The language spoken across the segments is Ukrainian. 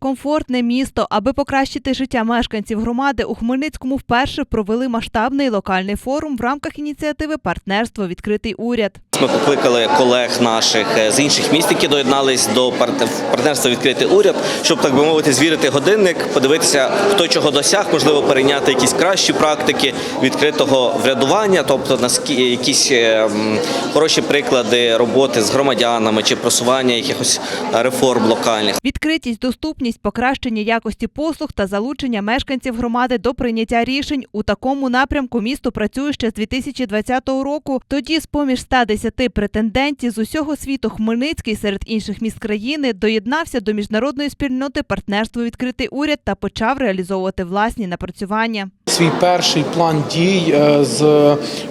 Комфортне місто, аби покращити життя мешканців громади, у Хмельницькому вперше провели масштабний локальний форум в рамках ініціативи Партнерство відкритий уряд. Ми покликали колег наших е, з інших міст, які доєднались до парт- партнерства відкритий уряд, щоб так би мовити, звірити годинник, подивитися, хто чого досяг, можливо, перейняти якісь кращі практики відкритого врядування, тобто якісь е, хороші приклади роботи з громадянами чи просування якихось реформ локальних. Відкритість, доступність, покращення якості послуг та залучення мешканців громади до прийняття рішень у такому напрямку місто працює ще з 2020 року. Тоді, з поміж 110 претендентів з усього світу, Хмельницький серед інших міст країни доєднався до міжнародної спільноти партнерство відкритий уряд та почав реалізовувати власні напрацювання. Свій перший план дій е, з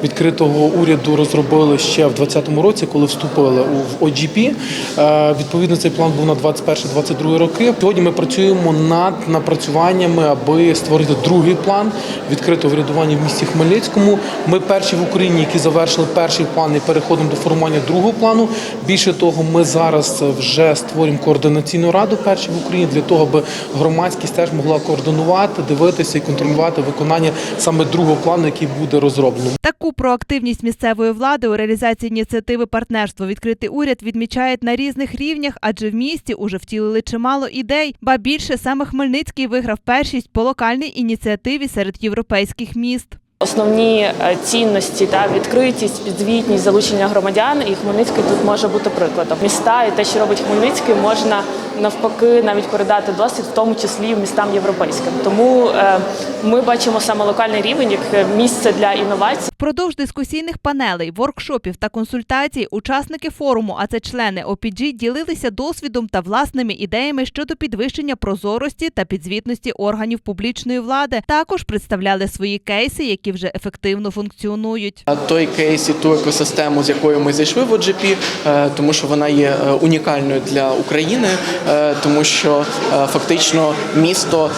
відкритого уряду розробили ще в 2020 році, коли вступили в OGP. Е, Відповідно, цей план був на 21-22 роки. Сьогодні ми працюємо над напрацюваннями, аби створити другий план відкритого врядування в місті Хмельницькому. Ми перші в Україні, які завершили перший план і переходимо до формування другого плану. Більше того, ми зараз вже створюємо координаційну раду перші в Україні для того, аби громадськість теж могла координувати, дивитися і контролювати виконання саме другого плану, який буде розроблено. Таку проактивність місцевої влади у реалізації ініціативи партнерство відкритий уряд відмічають на різних рівнях, адже в місті уже втілили чимало ідей. Ба більше саме Хмельницький виграв першість по локальній ініціативі серед європейських міст. Основні е, цінності та відкритість, підзвітність, залучення громадян, і Хмельницький тут може бути прикладом. Міста і те, що робить Хмельницький, можна навпаки навіть передати досвід, в тому числі містам європейським. Тому е, ми бачимо саме локальний рівень як місце для інновацій. Впродовж дискусійних панелей, воркшопів та консультацій учасники форуму, а це члени OPG, ділилися досвідом та власними ідеями щодо підвищення прозорості та підзвітності органів публічної влади. Також представляли свої кейси, які вже ефективно функціонують. Той кейс і ту екосистему, з якою ми зайшли в OGP, е, тому що вона є е, унікальною для України, е, тому що фактично місто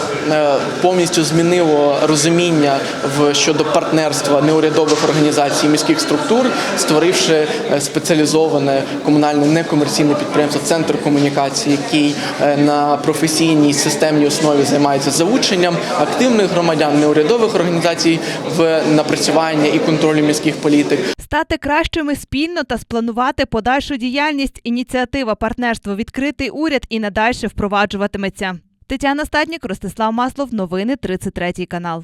повністю змінило розуміння в щодо партнерства неурядових організацій і міських структур, створивши е, спеціалізоване комунальне некомерційне підприємство Центр комунікації, який е, на професійній системній основі займається залученням активних громадян неурядових організацій в напрацювання і контролю міських політик. Стати кращими спільно та спланувати подальшу діяльність. Ініціатива партнерство відкритий уряд і надальше впроваджуватиметься. Тетяна Стаднік, Ростислав Маслов. Новини 33 канал.